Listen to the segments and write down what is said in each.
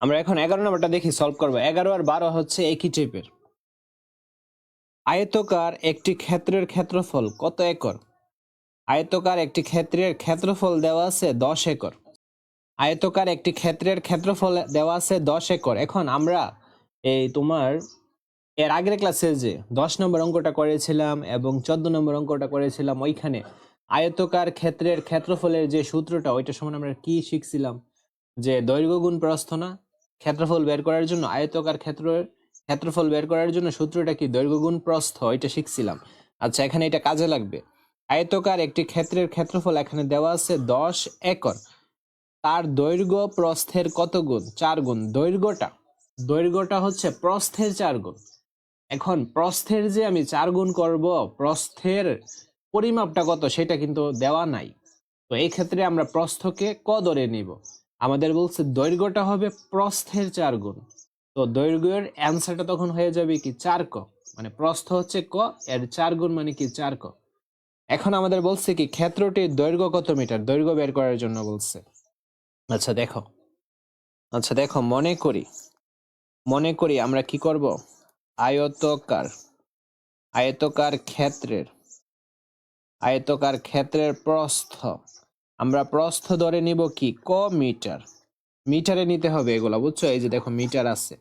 আমরা এখন এগারো নম্বরটা দেখি সলভ করব। এগারো আর বারো হচ্ছে একই টাইপের আয়তকার একটি ক্ষেত্রের ক্ষেত্রফল কত একর? আয়তকার একটি ক্ষেত্রের ক্ষেত্রফল দেওয়া আছে দশ একর। আয়তকার একটি ক্ষেত্রের ক্ষেত্রফল দেওয়া আছে দশ একর। এখন আমরা এই তোমার এর আগের ক্লাসে যে দশ নম্বর অঙ্কটা করেছিলাম এবং চোদ্দ নম্বর অঙ্কটা করেছিলাম, ওইখানে আয়তকার ক্ষেত্রের ক্ষেত্রফলের যে সূত্রটা, ওইটার সময় আমরা কি শিখছিলাম? যে দৈর্ঘ্য গুণ প্রস্থ না? ক্ষেত্রফল বের করার জন্য আয়তকার ক্ষেত্রের ক্ষেত্রফল বের করার জন্য সূত্রটা কি? দৈর্ঘ্য গুণ প্রস্থ, এটা শিখছিলাম। আচ্ছা এখানে এটা কাজে লাগবে। আয়তকার একটি ক্ষেত্রের ক্ষেত্রফল এখানে দেওয়া আছে দশ একর। তার দৈর্ঘ্য প্রস্থের কত গুণ? চার গুণ। দৈর্ঘ্যটা দৈর্ঘ্যটা হচ্ছে প্রস্থের চার গুণ। এখন প্রস্থের যে আমি চার গুণ করব, প্রস্থের পরিমাপটা কত? সেটা কিন্তু দেওয়া নাই। তো এই ক্ষেত্রে আমরা প্রস্থকে ক ধরে নিব? আমাদের বলছে, দৈর্ঘ্যটা হবে প্রস্থের চার গুণ। তো দৈর্ঘ্যের অ্যান্সারটা তখন হয়ে যাবে কি চার ক। মানে প্রস্থ হচ্ছে ক, এর চার গুণ মানে কি চার ক। এখন আমাদের বলছে কি, ক্ষেত্রটির দৈর্ঘ্য কত মিটার? দৈর্ঘ্য বের করার জন্য বলছে। আচ্ছা দেখো। আচ্ছা দেখো, মনে করি। মনে করি আমরা কি করব? আয়তকার। আয়তকার ক্ষেত্রের। আয়তকার ক্ষেত্রের প্রস্থ। আমরা প্রস্থ ধরে নিব কি? ক মিটার। মিটারে নিতে হবে এগুলা, বুঝছ? এই যে দেখো মিটার আছে।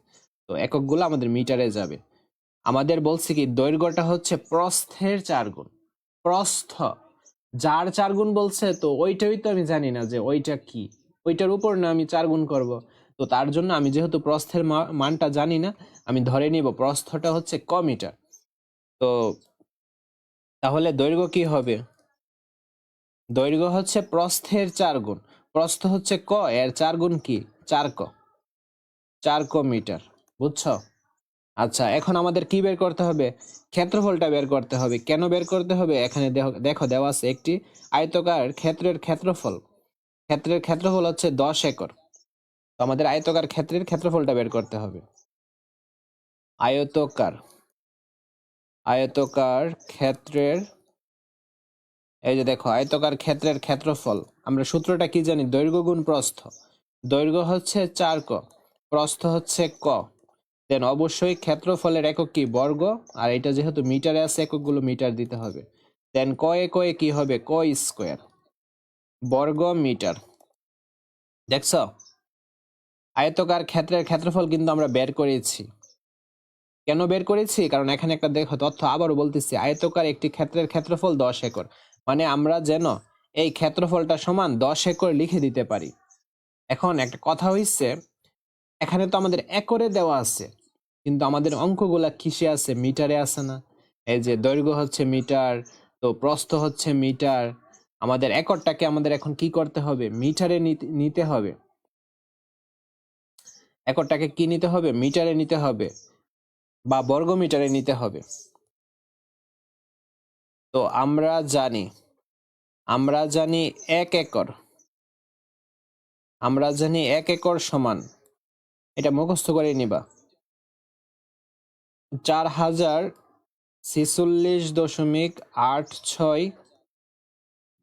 তো এককগুলো আমাদের মিটারে যাবে। আমাদের বলছে কি, দৈর্ঘ্যটা হচ্ছে প্রস্থের চার গুণ। প্রস্থ। যার চার গুণ বলছে, তো ওইটাই তো আমি জানি না যে ওইটা কি। ওইটার উপর না আমি চার গুণ করব। তো তার জন্য আমি যেহেতু প্রস্থের মানটা জানি না, আমি ধরে নিব প্রস্থটা হচ্ছে ক মিটার। তো তাহলে দৈর্ঘ্য কি হবে? দৈর্ঘ্য হচ্ছে প্রস্থের চার গুণ। প্রস্থ হচ্ছে ক, এর চার গুণ কি? চার ক। চার ক মিটার, বুঝছ? আচ্ছা এখন আমাদের কি বের করতে হবে? ক্ষেত্রফলটা বের করতে হবে। কেন বের করতে হবে? এখানে দেখ- দেওয়া আছে একটি আয়তকার ক্ষেত্রের ক্ষেত্রফল। ক্ষেত্রের ক্ষেত্রফল হচ্ছে দশ একর। তো আমাদের আয়তকার ক্ষেত্রের ক্ষেত্রফলটা বের করতে হবে। আয়তকার আয়তকার ক্ষেত্রের এই যে দেখো, আয়তকার ক্ষেত্রের ক্ষেত্রফল, আমরা সূত্রটা কি জানি? দৈর্ঘ্য গুণ প্রস্থ। দৈর্ঘ্য হচ্ছে চার ক, প্রস্থ হচ্ছে ক। দেন অবশ্যই ক্ষেত্রফলের একক কি? বর্গ, আর এটা যেহেতু মিটারে আছে, এককগুলো মিটার দিতে হবে। দেন কয়ে কয়ে কি হবে? ক স্কোয়ার। বর্গ মিটার। দেখছ? আয়তকার ক্ষেত্রের ক্ষেত্রফল কিন্তু আমরা বের করেছি। কেন বের করেছি? কারণ এখানে একটা দেখো তথ্য আবারও বলতেছি, আয়তকার একটি ক্ষেত্রের ক্ষেত্রফল দশ একর। মানে আমরা যেন এই ক্ষেত্রফলটা সমান দশ একর লিখে দিতে পারি। এখন একটা কথা হইছে, এখানে তো আমাদের একরে দেওয়া আছে, কিন্তু আমাদের অঙ্কগুলা কিসে আছে? মিটারে আছে না। এই যে দৈর্ঘ্য হচ্ছে মিটার, তো প্রস্থ হচ্ছে মিটার, আমাদের একরটাকে আমাদের এখন কি করতে হবে? মিটারে নিতে- হবে। একরটাকে কি নিতে হবে? মিটারে নিতে হবে। বা বর্গ মিটারে নিতে হবে। তো আমরা জানি আমরা জানি এক একর। আমরা জানি এক একর সমান। এটা মুখস্থ করে নিবা। চার হাজার ছেচল্লিশ দশমিক আট ছয়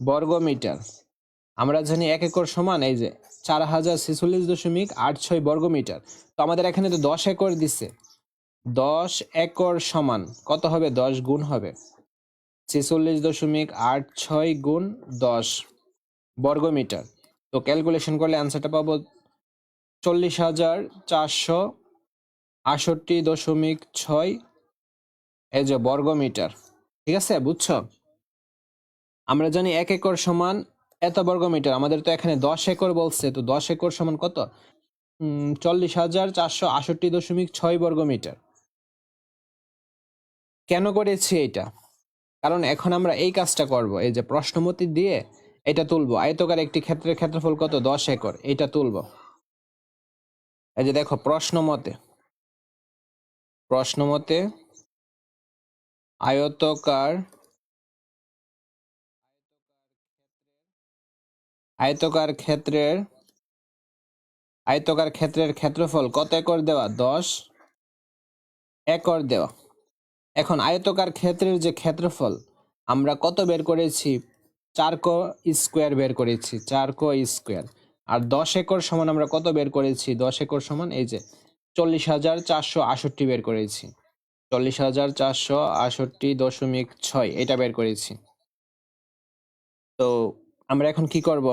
বর্গ মিটার আমরা জানি এক একর সমান, এই যে, চার হাজার ছেচল্লিশ দশমিক আট ছয় বর্গ মিটার তো আমাদের এখানে তো দশ একর দিছে। দশ একর সমান, কত হবে? দশ গুণ হবে। ছেচল্লিশ দশমিক আট ছয় গুণ দশ বর্গ মিটার তো ক্যালকুলেশন করলে অ্যান্সারটা পাবো চল্লিশ হাজার চারশো আষট্টি দশমিক ছয়, এই যে বর্গ মিটার ঠিক আছে, বুঝছ? আমরা জানি এক একর সমান এত বর্গ মিটার আমাদের তো এখানে দশ একর বলছে, তো দশ একর সমান কত? চল্লিশ হাজার চারশো আষট্টি দশমিক ছয় বর্গ মিটার কেন করেছি এটা? কারণ এখন আমরা এই কাজটা করব, এই যে প্রশ্নমতি দিয়ে এটা তুলবো। আয়তকার একটি ক্ষেত্রের ক্ষেত্রফল কত? দশ একর, এটা তুলবো। এই যে দেখো প্রশ্ন মতে প্রশ্ন মতে আয়তকার আয়তকার ক্ষেত্রের আয়তকার ক্ষেত্রের ক্ষেত্রফল কত একর দেওয়া? দশ একর দেওয়া। এখন আয়তকার ক্ষেত্রের যে ক্ষেত্রফল, আমরা কত বের করেছি? চার ক স্কোয়ার বের করেছি চার ক স্কোয়ার। আর দশ একর সমান আমরা কত বের করেছি? দশ একর সমান এই যে চল্লিশ হাজার চারশো আষট্টি বের করেছি। চল্লিশ হাজার চারশো আষট্টি দশমিক ছয়, এটা বের করেছি। তো আমরা এখন কি করব?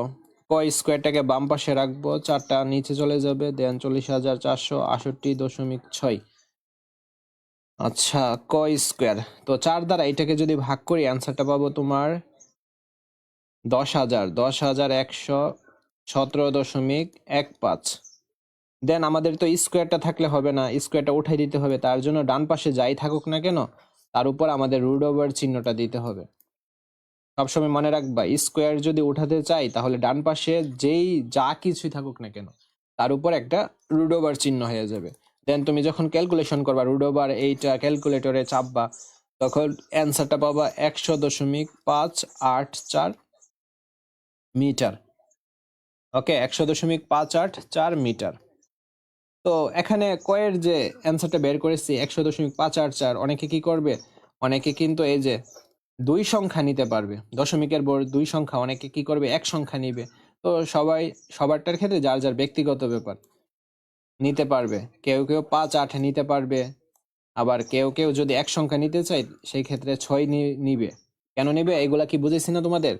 ক স্কোয়ারটাকে বাম পাশে রাখব, চারটা নিচে চলে যাবে, দেন চল্লিশ হাজার চারশো আষট্টি দশমিক ছয়। আচ্ছা ক স্কোয়ার? তো চার দ্বারা এটাকে যদি ভাগ করি, অ্যান্সারটা পাবো তোমার দশ হাজার। দশ হাজার একশো সতেরো দশমিক এক পাঁচ। দেন আমাদের তো স্কোয়ারটা থাকলে হবে না, স্কোয়ারটা উঠাই দিতে হবে। তার জন্য ডান পাশে যাই থাকুক না কেন, তার উপর আমাদের রুড ওভার চিহ্নটা দিতে হবে। সবসময় মনে রাখবা, স্কোয়ার যদি উঠাতে চাই, তাহলে ডান পাশে যেই যা কিছুই থাকুক না কেন, তার উপর একটা রুড ওভার চিহ্ন হয়ে যাবে। দেন তুমি যখন ক্যালকুলেশন করবা রুট ওভার এইটা ক্যালকুলেটরে চাপবা, তখন অ্যান্সারটা পাবা একশো দশমিক পাঁচ আট চার মিটার ওকে একশো দশমিক পাঁচ আট চার মিটার তো এখানে কয়ের যে অ্যান্সারটা বের করেছি, একশো দশমিক পাঁচ আট চার, অনেকে কি করবে? অনেকে কিন্তু এই যে দুই সংখ্যা নিতে পারবে, দশমিকের পর দুই সংখ্যা, অনেকে কি করবে? এক সংখ্যা নিবে। তো সবাই, সবারটার ক্ষেত্রে যার যার ব্যক্তিগত ব্যাপার। নিতে পারবে। কেউ কেউ পাঁচ আট নিতে পারবে। আবার কেউ কেউ যদি এক সংখ্যা নিতে চায়, সেই ক্ষেত্রে ছয় নিবে। কেন নিবে? এগুলা কি বুঝেছি না তোমাদের?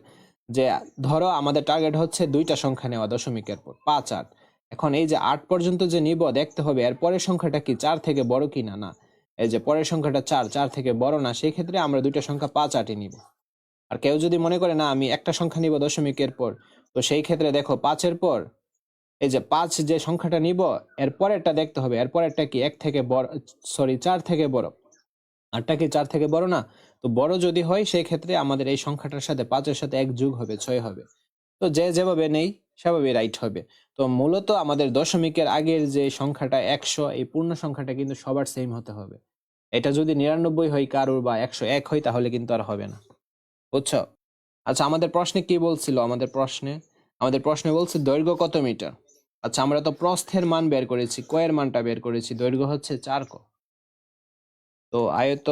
যে, ধরো আমাদের টার্গেট হচ্ছে দুইটা সংখ্যা নেওয়া দশমিকের পর, পাঁচ আট। এখন এই যে আট পর্যন্ত যে নিব, দেখতে হবে এর পরের সংখ্যাটা কি চার থেকে বড় কি না। না এই যে পরের সংখ্যাটা চার চার থেকে বড় না, সেই ক্ষেত্রে আমরা দুইটা সংখ্যা পাঁচ আটই নিব। আর কেউ যদি মনে করে, না, আমি একটা সংখ্যা নিব দশমিকের পর, তো সেই ক্ষেত্রে দেখো পাঁচের পর এই যে পাঁচ যে সংখ্যাটা নিব এর পরেরটা দেখতে হবে। এর পরেরটা কি? এক থেকে বড় সরি চার থেকে বড়। আটটা কি চার থেকে বড় না? তো বড় যদি হয়, সেই ক্ষেত্রে আমাদের এই সংখ্যাটার সাথে পাঁচের সাথে এক যুগ হবে, ছয় হবে। তো যে যেভাবে নেই সেভাবে রাইট হবে। তো মূলত আমাদের দশমিকের আগের যে সংখ্যাটা একশো, এই পূর্ণ সংখ্যাটা কিন্তু সবার সেম হতে হবে। এটা যদি নিরানব্বই হয় কারোর বা একশো এক হয়, তাহলে কিন্তু আর হবে না। বুঝছ? আচ্ছা আমাদের প্রশ্নে কি বলছিল? আমাদের প্রশ্নে আমাদের প্রশ্নে বলছে, দৈর্ঘ্য কত মিটার? আচ্ছা আমরা তো প্রস্থের মান বের করেছি, কয়ের মানটা বের করেছি, দৈর্ঘ্য হচ্ছে চার ক। তো আয়ত,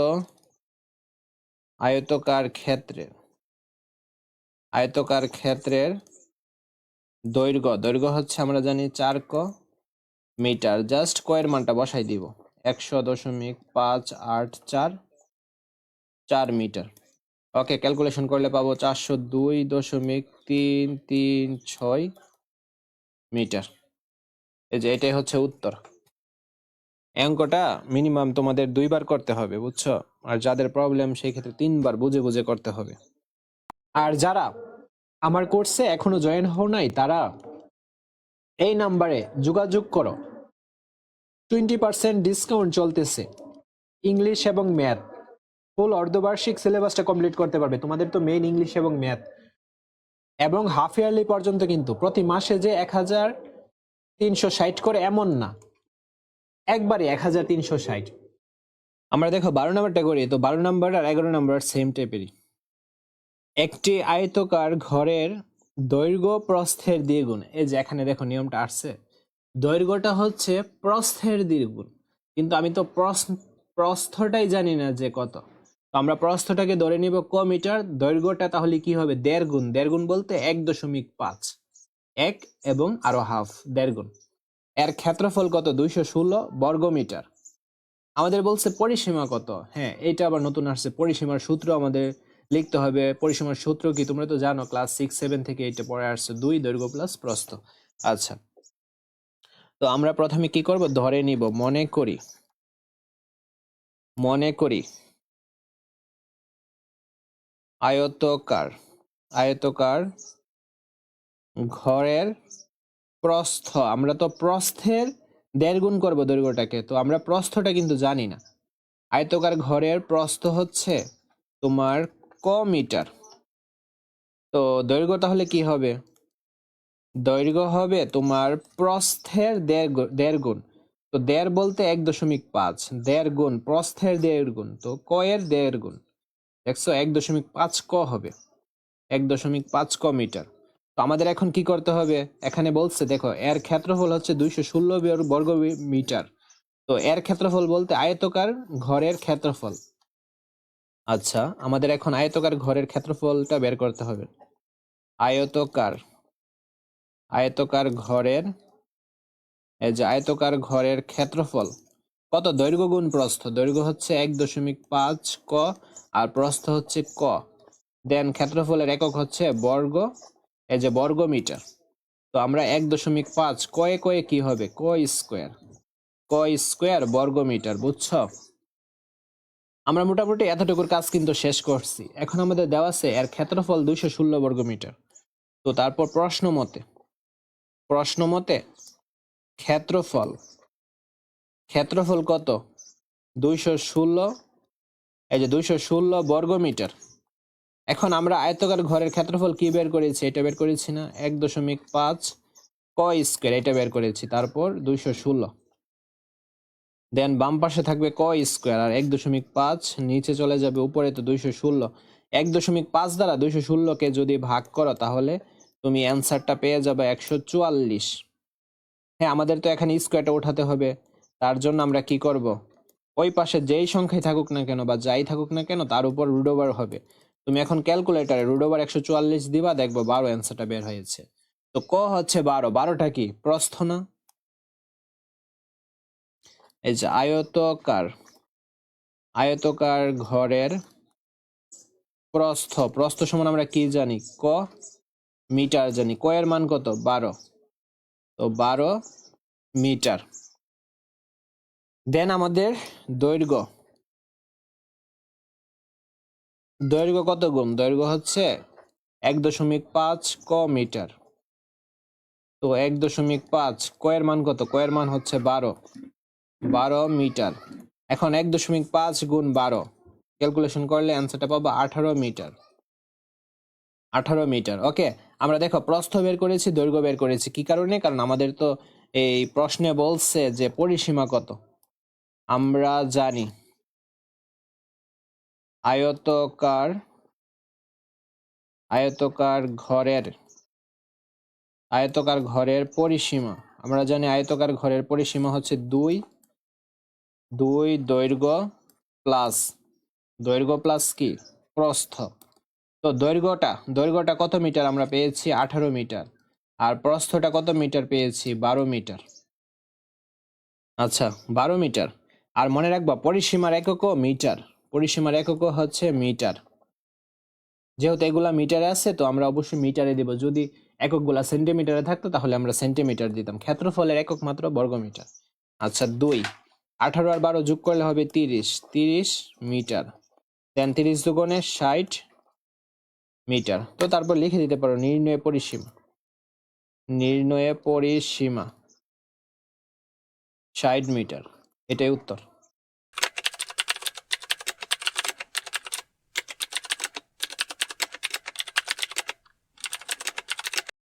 আয়তকার ক্ষেত্রের আয়তকার ক্ষেত্রের দৈর্ঘ্য দৈর্ঘ্য হচ্ছে আমরা জানি চার ক মিটার, জাস্ট কয়ের মানটা বসাই দিব, একশো দশমিক পাঁচ আট চার চার মিটার। ওকে ক্যালকুলেশন করলে পাবো চারশো দুই দশমিক তিন তিন ছয় মিটার। এই যে এটাই হচ্ছে উত্তর। অঙ্কটা মিনিমাম তোমাদের দুইবার করতে হবে, বুঝছ? আর যাদের প্রবলেম সেই ক্ষেত্রে তিনবার বুঝে বুঝে করতে হবে। আর যারা আমার কোর্সে এখনও জয়েন হও নাই, তারা এই নাম্বারে যোগাযোগ করো। টোয়েন্টি পার্সেন্ট ডিসকাউন্ট চলতেছে। ইংলিশ এবং ম্যাথ ফুল অর্ধবার্ষিক সিলেবাসটা কমপ্লিট করতে পারবে। তোমাদের তো মেইন ইংলিশ এবং ম্যাথ এবং হাফ ইয়ারলি পর্যন্ত কিন্তু প্রতি মাসে যে এক হাজার তিনশো ষাট করে এমন না। একবারে এক হাজার তিনশো ষাট। আমরা দেখো বারো নাম্বারটা করি, তো বারো নম্বর আর এগারো নাম্বার সেম টাইপেরই একটি আয়তকার ঘরের দৈর্ঘ্য প্রস্থের দ্বিগুণ। এই যে এখানে দেখো নিয়মটা আসছে। দৈর্ঘ্যটা হচ্ছে প্রস্থের দ্বিগুণ। কিন্তু আমি তো প্রস- প্রস্থটাই জানি না যে কত। তো আমরা প্রস্থটাকে ধরে নিব ক মিটার, দৈর্ঘ্যটা তাহলে কি হবে? দেড় গুণ। দেড় গুণ বলতে এক দশমিক পাঁচ। এক এবং আরও হাফ। দেড় গুণ। এর ক্ষেত্রফল কত? দুইশো ষোলো বর্গ মিটার। আমাদের বলছে পরিসীমা কত? হ্যাঁ এইটা আবার নতুন আসছে। পরিসীমার সূত্র আমাদের লিখতে হবে। পরিসীমার সূত্র কি তোমরা তো জানো ক্লাস সিক্স সেভেন থেকে এইটা পড়ে আসছে। দুই দৈর্ঘ্য প্লাস প্রস্থ। আচ্ছা। তো আমরা প্রথমে কি করব? ধরে নিব। মনে করি। মনে করি। আয়তকার। আয়তকার ঘরের প্রস্থ। আমরা তো প্রস্থের দেড় গুণ করব দৈর্ঘ্যটাকে। তো আমরা প্রস্থটা কিন্তু জানি না। আয়তকার ঘরের প্রস্থ হচ্ছে তোমার ক মিটার। তো দৈর্ঘ্য তাহলে কি হবে? দৈর্ঘ্য হবে তোমার প্রস্থের দেড় গুণ। তো দেড় বলতে এক দশমিক পাঁচ। দেড় গুণ, প্রস্থের দেড় গুণ। তো ক এর দেড় গুণ। দেখছ এক দশমিক পাঁচ ক হবে। এক দশমিক পাঁচ ক মিটার। তো আমাদের এখন কি করতে হবে? এখানে বলছে, দেখো, এর ক্ষেত্রফল হচ্ছে দুইশো ষোলো বর্গ মিটার। তো এর ক্ষেত্রফল বলতে আয়তকার ঘরের ক্ষেত্রফল। আচ্ছা আমাদের এখন আয়তকার ঘরের ক্ষেত্রফলটা বের করতে হবে। আয়তকার আয়তকার ঘরের, এই যে আয়তকার ঘরের ক্ষেত্রফল কত? দৈর্ঘ্য গুণ প্রস্থ। দৈর্ঘ্য হচ্ছে এক দশমিক পাঁচ ক আর প্রস্থ হচ্ছে ক। দেন ক্ষেত্রফলের একক হচ্ছে বর্গ, এই যে বর্গ মিটার তো আমরা এক দশমিক পাঁচ কয়ে কয়ে কি হবে? ক স্কোয়ার। ক স্কোয়ার বর্গ মিটার বুঝছ? আমরা মোটামুটি এতটুকুর কাজ কিন্তু শেষ করছি। এখন আমাদের দেওয়া আছে এর ক্ষেত্রফল দুইশো ষোলো বর্গ মিটার তো তারপর প্রশ্ন মতে। প্রশ্ন মতে ক্ষেত্রফল ক্ষেত্রফল কত? দুইশো ষোলো, এই যে দুইশো ষোলো বর্গ মিটার এখন আমরা আয়তকার ঘরের ক্ষেত্রফল কি বের করেছি? এটা বের করেছি না, এক দশমিক পাঁচ ক স্কোয়ার, এটা বের করেছি, তারপর দুইশো ষোলো। দেন বাম পাশে থাকবে ক স্কোয়ার, আর এক দশমিক পাঁচ নিচে চলে যাবে, উপরে তো দুইশো ষোলো। এক দশমিক পাঁচ দ্বারা দুইশো ষোলোকে যদি ভাগ করো, তাহলে তুমি অ্যান্সারটা পেয়ে যাবে একশো চুয়াল্লিশ। হ্যাঁ আমাদের তো এখানে স্কোয়ারটা উঠাতে হবে। তার জন্য আমরা কি করব? ওই পাশে যেই সংখ্যায় থাকুক না কেন বা যাই থাকুক না কেন, তার উপর রুট ওভার হবে। তুমি এখন ক্যালকুলেটারে রুট ওভার একশো চুয়াল্লিশ দিবা, দেখব বারো অ্যান্সারটা বের হয়েছে। তো ক হচ্ছে বারো? বারোটা কি? প্রস্থ না? এই যে আয়তকার আয়তকার ঘরের প্রস্থ প্রস্থ সমান আমরা কি জানি? ক মিটার জানি। ক এর মান কত? বারো। তো বারো মিটার। দেন আমাদের দৈর্ঘ্য। দৈর্ঘ্য কত গুণ? দৈর্ঘ্য হচ্ছে এক দশমিক পাঁচ ক মিটার। তো এক দশমিক পাঁচ কয়ের মান কত? কয়ের মান হচ্ছে বারো। বারো মিটার। এখন এক দশমিক পাঁচ গুণ বারো। ক্যালকুলেশন করলে অ্যান্সারটা পাবো আঠারো মিটার। আঠারো মিটার। ওকে, আমরা দেখো প্রস্থ বের করেছি, দৈর্ঘ্য বের করেছি। কি কারণে? কারণ আমাদের তো এই প্রশ্নে বলছে যে পরিসীমা কত? আমরা জানি। আয়তকার আয়তকার ঘরের আয়তকার ঘরের পরিসীমা। আমরা জানি আয়তকার ঘরের পরিসীমা হচ্ছে দুই দুই দৈর্ঘ্য প্লাস। দৈর্ঘ্য প্লাস কি? প্রস্থ। তো দৈর্ঘ্যটা দৈর্ঘ্যটা কত মিটার? আমরা পেয়েছি আঠারো মিটার। আর প্রস্থটা কত মিটার পেয়েছি? বারো মিটার। আচ্ছা বারো মিটার। আর মনে রাখবা, পরিসীমার এককও মিটার। পরিসীমার এককও হচ্ছে মিটার। যেহেতু এগুলা মিটারে আছে, তো আমরা অবশ্যই মিটারে দিব। যদি এককগুলা সেন্টিমিটারে থাকতো, তাহলে আমরা সেন্টিমিটার দিতাম। ক্ষেত্রফলের একক মাত্র বর্গমিটার। আচ্ছা দুই। আঠারো আর বারো যোগ করলে হবে তিরিশ। তিরিশ মিটার। দেন তিরিশ দুগুণে ষাট মিটার। তো তারপর লিখে দিতে পারো, নির্ণয় পরিসীমা। নির্ণয়ে পরিসীমা। ষাট মিটার। এটাই উত্তর।